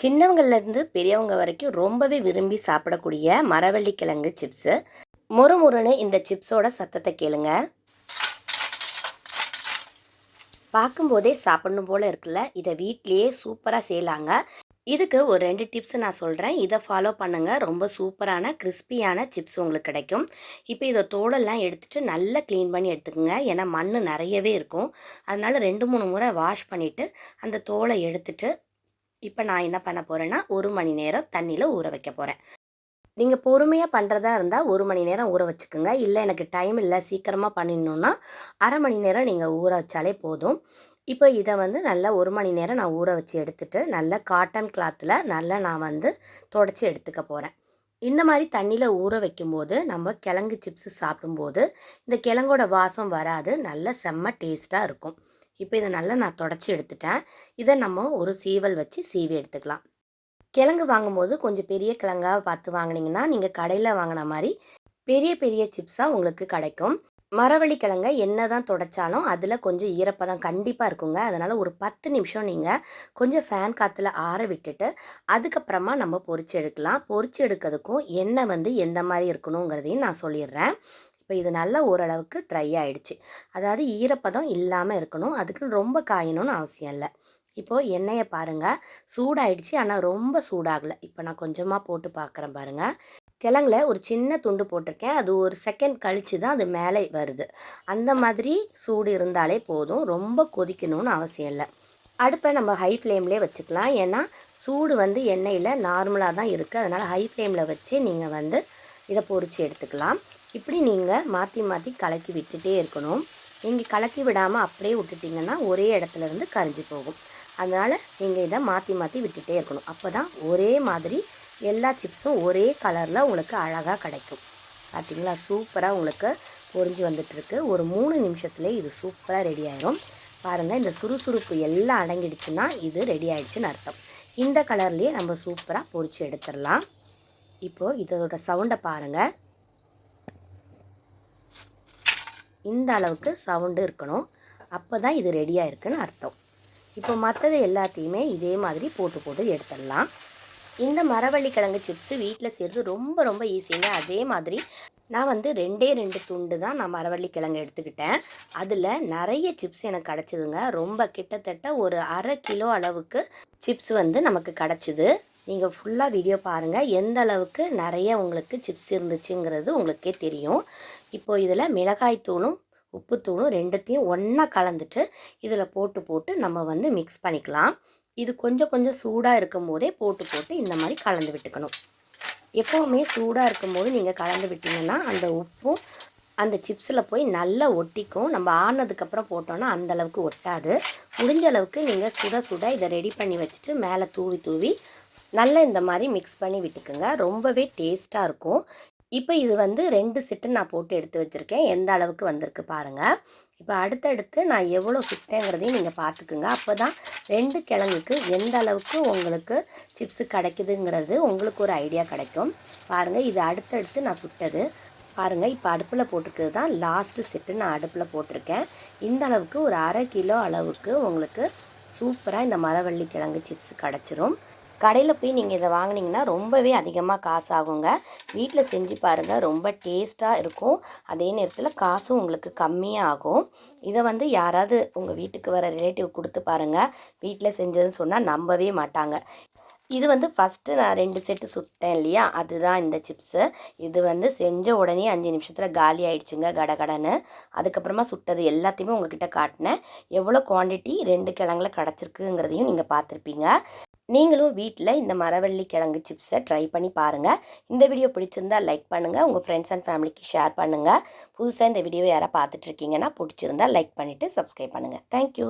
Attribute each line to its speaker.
Speaker 1: சின்னவங்கள்லேருந்து பெரியவங்க வரைக்கும் ரொம்பவே விரும்பி சாப்பிடக்கூடிய மரவள்ளி கிழங்கு சிப்ஸு மொறு முறுன்னு இந்த சிப்ஸோட சத்தத்தை கேளுங்க. பார்க்கும்போதே சாப்பிடணும் போல் இருக்குல்ல? இதை வீட்லேயே சூப்பராக செய்யலாங்க. இதுக்கு ஒரு ரெண்டு டிப்ஸ் நான் சொல்கிறேன் இதை ஃபாலோ பண்ணுங்கள் ரொம்ப சூப்பரான கிறிஸ்பியான சிப்ஸ் உங்களுக்கு கிடைக்கும். இப்போ இதை தோலெல்லாம் எடுத்துகிட்டு நல்லா க்ளீன் பண்ணி எடுத்துக்கோங்க. ஏன்னா மண் நிறையவே இருக்கும். அதனால் ரெண்டு மூணு முறை வாஷ் பண்ணிவிட்டு அந்த தோலை எடுத்துகிட்டு இப்போ நான் என்ன பண்ண போகிறேன்னா ஒரு மணி நேரம் தண்ணியில் ஊற வைக்க போகிறேன் நீங்கள் பொறுமையாக பண்ணுறதா இருந்தால் ஒரு மணி நேரம் ஊற வச்சுக்கோங்க. இல்லை எனக்கு டைம் இல்லை சீக்கிரமாக பண்ணிடணுன்னா அரை மணி நேரம் நீங்கள் ஊற வச்சாலே போதும். இப்போ இதை வந்து நல்லா ஒரு மணி நேரம் நான் ஊற வச்சு எடுத்துட்டு நல்ல காட்டன் கிளாத்தில் நல்லா நான் வந்து தொடச்சி எடுத்துக்க போகிறேன் இந்த மாதிரி தண்ணியில் ஊற வைக்கும்போது நம்ம கிழங்கு சிப்ஸு சாப்பிடும்போது இந்த கிழங்கோட வாசம் வராது. நல்ல செம்ம டேஸ்ட்டாக இருக்கும். இப்போ இதை நல்லா நான் தொடச்சி எடுத்துட்டேன். இதை நம்ம ஒரு சீவல் வச்சு சீவி எடுத்துக்கலாம். கிழங்கு வாங்கும்போது கொஞ்சம் பெரிய கிழங்காக பார்த்து வாங்கினீங்கன்னா நீங்கள் கடையில் வாங்கின மாதிரி பெரிய பெரிய சிப்ஸாக உங்களுக்கு கிடைக்கும். மரவள்ளி கிழங்க என்ன தான் தொடச்சாலும் அதில் கொஞ்சம் ஈரப்பதம் கண்டிப்பாக இருக்குங்க. அதனால் ஒரு பத்து நிமிஷம் நீங்கள் கொஞ்சம் ஃபேன் காற்றுல ஆற விட்டுட்டு அதுக்கப்புறமா நம்ம பொரிச்சு எடுக்கலாம். பொறிச்சு எடுக்கிறதுக்கும் எண்ணெய் வந்து எந்த மாதிரி இருக்கணுங்கிறதையும் நான் சொல்லிடுறேன். இப்போ இது நல்லா ஓரளவுக்கு ட்ரை ஆகிடுச்சு அதாவது ஈரப்பதம் இல்லாமல் இருக்கணும். அதுக்குன்னு ரொம்ப காயணும்னு அவசியம் இல்லை. இப்போது எண்ணெயை பாருங்கள் சூடாயிடுச்சு. ஆனால் ரொம்ப சூடாகலை. இப்போ நான் கொஞ்சமாக போட்டு பார்க்குறேன் பாருங்கள் கிழங்குல ஒரு சின்ன துண்டு போட்டிருக்கேன். அது ஒரு செகண்ட் கழித்து தான் அது மேலே வருது. அந்த மாதிரி சூடு இருந்தாலே போதும். ரொம்ப கொதிக்கணும்னு அவசியம் இல்லை. அடுப்பை நம்ம ஹை ஃப்ளேம்லேயே வச்சுக்கலாம். ஏன்னா சூடு வந்து எண்ணெயில் நார்மலாக தான் இருக்குது அதனால் ஹை ஃப்ளேமில் வச்சு நீங்கள் வந்து இதை பொறிச்சு எடுத்துக்கலாம். இப்படி நீங்கள் மாற்றி மாற்றி கலக்கி விட்டுட்டே இருக்கணும். நீங்கள் கலக்கி விடாமல் அப்படியே விட்டுட்டிங்கன்னா ஒரே இடத்துல இருந்து கரைஞ்சி போகும். அதனால் நீங்கள் இதை மாற்றி மாற்றி விட்டுட்டே இருக்கணும். அப்போ தான் ஒரே மாதிரி எல்லா சிப்ஸும் ஒரே கலரில் உங்களுக்கு அழகாக கிடைக்கும். பார்த்திங்களா சூப்பராக உங்களுக்கு பொறிஞ்சு வந்துட்டுருக்கு. ஒரு மூணு நிமிஷத்துலேயே இது சூப்பராக ரெடி ஆயிரும். பாருங்கள் இந்த சுறுசுறுப்பு எல்லாம் அடங்கிடுச்சுன்னா இது ரெடி ஆகிடுச்சுன்னு அர்த்தம். இந்த கலர்லேயே நம்ம சூப்பராக பொறிச்சு எடுத்துடலாம். இப்போது இதோட சவுண்டை பாருங்கள் இந்த அளவுக்கு சவுண்டு இருக்கணும். அப்போ தான் இது ரெடியாக இருக்குன்னு அர்த்தம். இப்போ மற்றது எல்லாத்தையுமே இதே மாதிரி போட்டு போட்டு எடுத்துடலாம். இந்த மரவள்ளி கிழங்கு சிப்ஸு வீட்டில் செய்கிறது ரொம்ப ரொம்ப ஈஸிங்க அதே மாதிரி நான் வந்து ரெண்டே ரெண்டு துண்டு தான் நான் மரவள்ளி கிழங்கு எடுத்துக்கிட்டேன். அதில் நிறைய சிப்ஸ் எனக்கு கிடச்சிதுங்க. ரொம்ப கிட்டத்தட்ட ஒரு அரை கிலோ அளவுக்கு சிப்ஸ் வந்து நமக்கு கிடச்சிது. நீங்கள் ஃபுல்லாக வீடியோ பாருங்கள் எந்த அளவுக்கு நிறைய உங்களுக்கு சிப்ஸ் இருந்துச்சுங்கிறது உங்களுக்கே தெரியும். இப்போது இதில் மிளகாய்த்தூளும் உப்புத்தூளும் ரெண்டுத்தையும் ஒன்றா கலந்துட்டு இதில் போட்டு போட்டு நம்ம வந்து மிக்ஸ் பண்ணிக்கலாம். இது கொஞ்சம் கொஞ்சம் சூடாக இருக்கும் போதே போட்டு போட்டு இந்த மாதிரி கலந்து விட்டுக்கணும். எப்போவுமே சூடாக இருக்கும்போது நீங்கள் கலந்து விட்டிங்கன்னா அந்த உப்பும் அந்த சிப்ஸில் போய் நல்லா ஒட்டிக்கும். நம்ம ஆனதுக்கப்புறம் போட்டோன்னா அந்தளவுக்கு ஒட்டாது. முடிஞ்ச அளவுக்கு நீங்கள் சுட சுட இதை ரெடி பண்ணி வச்சுட்டு மேலே தூவி தூவி நல்லா இந்த மாதிரி மிக்ஸ் பண்ணி விட்டுக்குங்க. ரொம்பவே டேஸ்ட்டாக இருக்கும். இப்போ இது வந்து ரெண்டு சிட்டு நான் போட்டு எடுத்து வச்சுருக்கேன். எந்த அளவுக்கு வந்திருக்கு பாருங்கள் இப்போ அடுத்தடுத்து நான் எவ்வளோ சுட்டேங்கிறதையும் நீங்கள் பார்த்துக்குங்க. அப்போ தான் ரெண்டு கிழங்குக்கு எந்த அளவுக்கு உங்களுக்கு சிப்ஸு கிடைக்குதுங்கிறது உங்களுக்கு ஒரு ஐடியா கிடைக்கும். பாருங்கள் இது அடுத்தடுத்து நான் சுட்டது. பாருங்கள் இப்போ அடுப்பில் போட்டிருக்கிறது தான் லாஸ்ட்டு செட்டு நான் அடுப்பில் போட்டிருக்கேன். இந்த அளவுக்கு ஒரு அரை கிலோ அளவுக்கு உங்களுக்கு சூப்பராக இந்த மரவள்ளி கிழங்கு சிப்ஸ் கிடச்சிரும். கடையில் போய் நீங்கள் இதை வாங்கினீங்கன்னா ரொம்பவே அதிகமாக காசு ஆகுங்க. வீட்டில் செஞ்சு பாருங்கள் ரொம்ப டேஸ்ட்டாக இருக்கும். அதே நேரத்தில் காசும் உங்களுக்கு கம்மியாக ஆகும். இதை வந்து யாராவது உங்கள் வீட்டுக்கு வர ரிலேட்டிவ் கொடுத்து பாருங்கள் வீட்டில் செஞ்சதுன்னு சொன்னால் நம்பவே மாட்டாங்க. இது வந்து ஃபஸ்ட்டு நான் ரெண்டு செட்டு சுட்டேன் இல்லையா? அதுதான் இந்த சிப்ஸு இது வந்து செஞ்ச உடனே அஞ்சு நிமிஷத்தில் காலி ஆயிடுச்சுங்க கடகடன்னு அதுக்கப்புறமா சுட்டது எல்லாத்தையுமே உங்ககிட்ட காட்டினேன். எவ்வளோ குவான்டிட்டி ரெண்டு கிழங்குல கிடச்சிருக்குங்கிறதையும் நீங்கள் பார்த்துருப்பீங்க. நீங்களும் வீட்டில் இந்த மரவள்ளி கிழங்கு சிப்ஸை ட்ரை பண்ணி பாருங்கள் இந்த வீடியோ பிடிச்சிருந்தால் லைக் பண்ணுங்கள் உங்கள் ஃப்ரெண்ட்ஸ் அண்ட் ஃபேமிலிக்கு ஷேர் பண்ணுங்கள் புதுசாக இந்த வீடியோ யாராவது பார்த்துட்ருக்கீங்கன்னா பிடிச்சிருந்தா லைக் பண்ணிவிட்டு சப்ஸ்கிரைப் பண்ணுங்கள் தேங்க்யூ